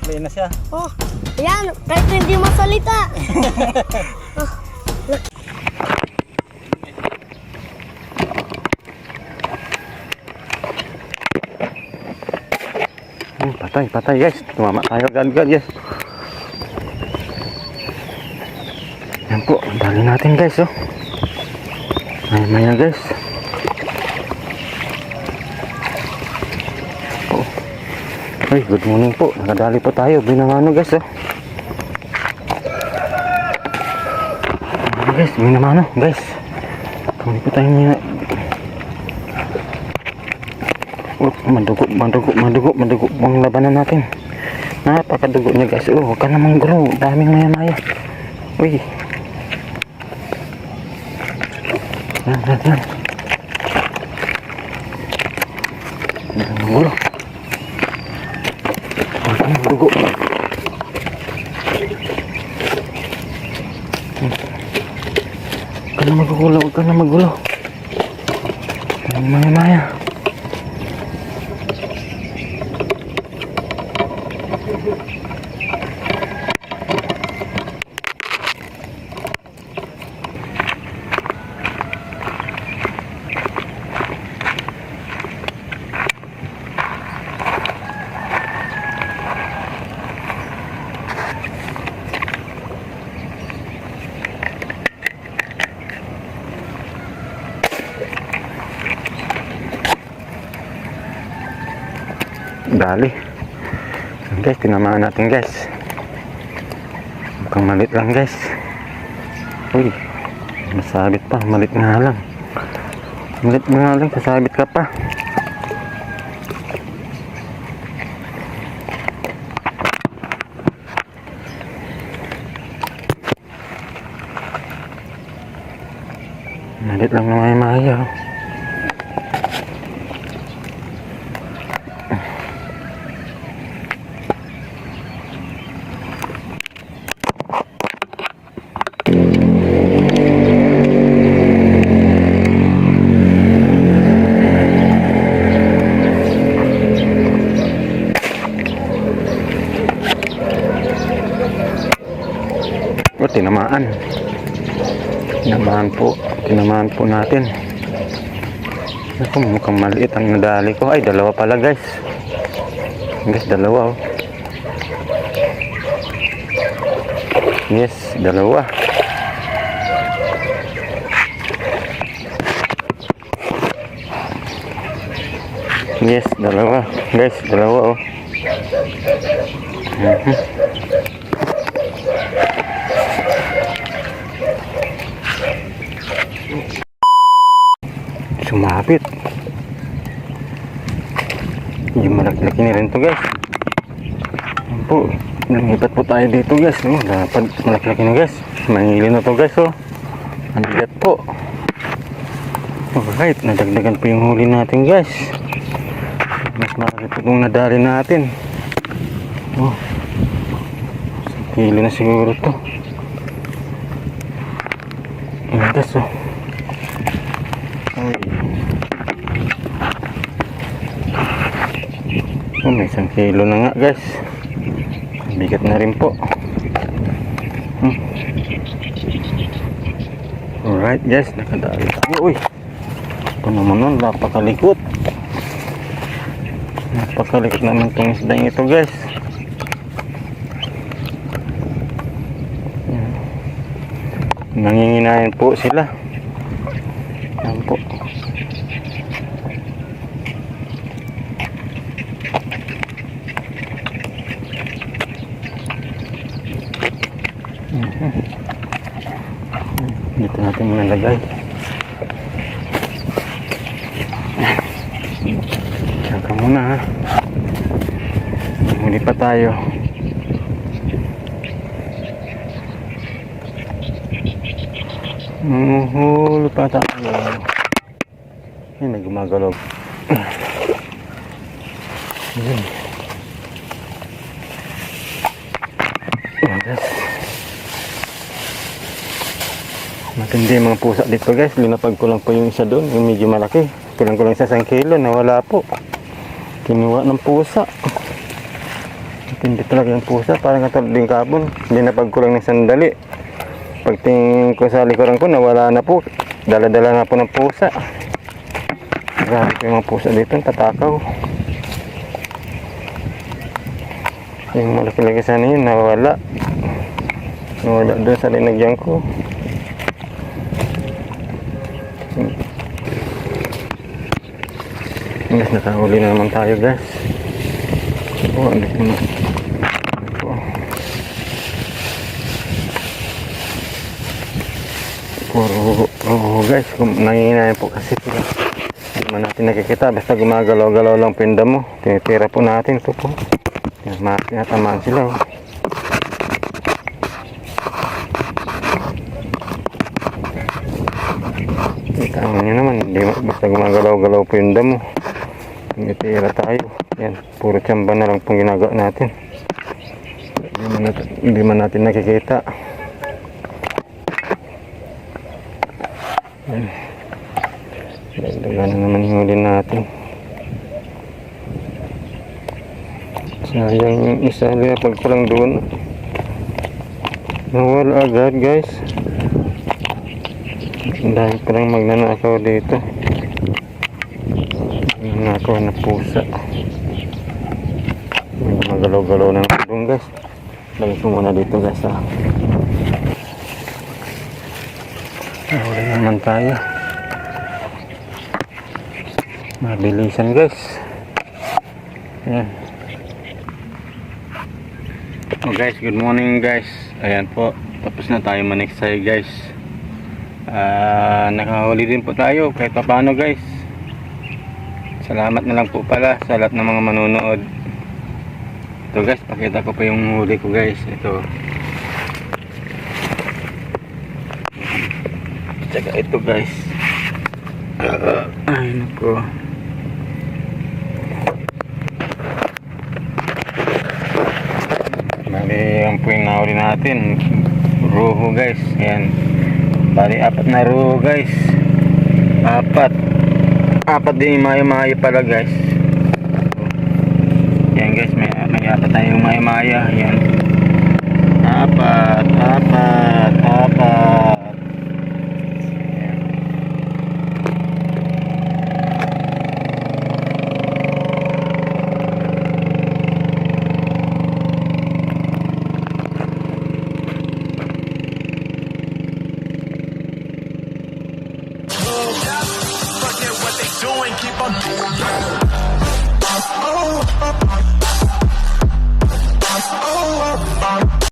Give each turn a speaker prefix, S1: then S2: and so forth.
S1: Play na siya.
S2: Oh, ayan, kahit hindi masalita. oh.
S1: Hmm, patay, patay guys. Tumama tayo agad-agad guys. Yan po, ang dali natin guys oh. Ay, maya guys. Ay, good morning po. Nakadali po tayo. Binamano guys oh. Guys, binamano guys. Kami po tayo niya. Oh, madugo, madugo, madugo, madugo ang labanan natin. Napakadugo niya guys. Oh, huwag ka namang grow. Daming maya-maya. Uy. Yan, yan, yan. Yan, magulo. Namang dugo. Huwag ka na magugulo, huwag ka na magulo. Maya-maya. Dali. Guys, tinamaan natin guys. Mukhang malit lang guys. Uy, masabit pa. Malit nga lang. Malit nga lang, sasabit ka pa. Malit lang na may maya. Tinamaan. Tinamaan po. Tinamaan po natin. Ako, mukhang maliit ang nadali ko. Ay, dalawa pala guys. Guys, dalawa oh. Yes, dalawa. Yes, dalawa. Guys, dalawa oh. Mhm. Sumapit. Yung malaki-laki na rin to guys. Yan po. Lumipat po tayo dito guys. Oh, dapat malaki-laki na guys. Mangili na to guys. Oh. Ang bigat po. Alright. Nadagdagan po yung huli natin guys. Mas malaki po itong nadali natin. Oh. Kilo na siguro to. Yan guys oh. May isang kilo na nga guys. Bigat na rin po. Hmm. Alright guys, nakadali tayo. Uy, ito naman nun, napakalikot. Napakalikot naman itong isdang ito guys. Nanginginayan po sila. Yan po. Natin nalagay. Saka muna ha. Muli pa tayo. Muhul pa tayo. Yan, may gumagalaw. Yan. Yan, guys. Matindi mga pusa dito guys. Linapag ko lang po yung isa doon. Yung medyo malaki. Kulang ko lang sa isang kilo. Nawala po. Kinuha ng pusa. Hindi talaga yung pusa. Parang katulad din kapon. Hindi na pagkulang ng sandali. Pagtingin ko sa likuran ko, nawala na po. Dala-dala na po ng pusa. Grabe po yung mga pusa dito. Tatakaw. Yung malaki-laki sana yun, nawala. Nawala doon sa linagyan ko. Guys, nakahuli na naman tayo guys. Oh, ano ko na. Puro, oh, guys, nangingiнаyan po kasi sila. Hindi man natin nakikita, basta gumagalaw-galaw lang pinda mo. Tinitira po natin ito po. Yan, ma- tinatamaan sila. Oh. Kita nyo naman, ma- basta gumagalaw-galaw po yung damo. Tinitira tayo. Yan, puro tsamba na lang pong ginagawa natin. Hindi man natin, hindi man natin nakikita. Yan. Dagdagan na naman yung huli natin. Sayang yung isa, pag ko lang doon. Nawala agad guys. Dahil parang magnanakaw dito. Magnanakaw na pusa. Magalaw-galaw ng tulong guys. Lagay ko muna dito guys ha. Nahuli naman tayo. Mabilisan guys. Ayan. Oh guys, good morning guys. Ayan po, tapos na tayo maniksay guys. Ah, nakahuli din po tayo kahit pa paano guys. Salamat na lang po pala sa lahat ng mga manonood. Ito guys, pakita ko pa yung huli ko guys. Ito. Tsaka ito guys. Ah, ay nako. Bali, ang po yung nahuli natin. Ruho guys. Ayan. Bali, apat na ruho guys. Apat. Apat din yung maya-maya pala guys. Ayan guys, may, may apat tayong maya-maya. Ayan.
S3: doing, keep on doing.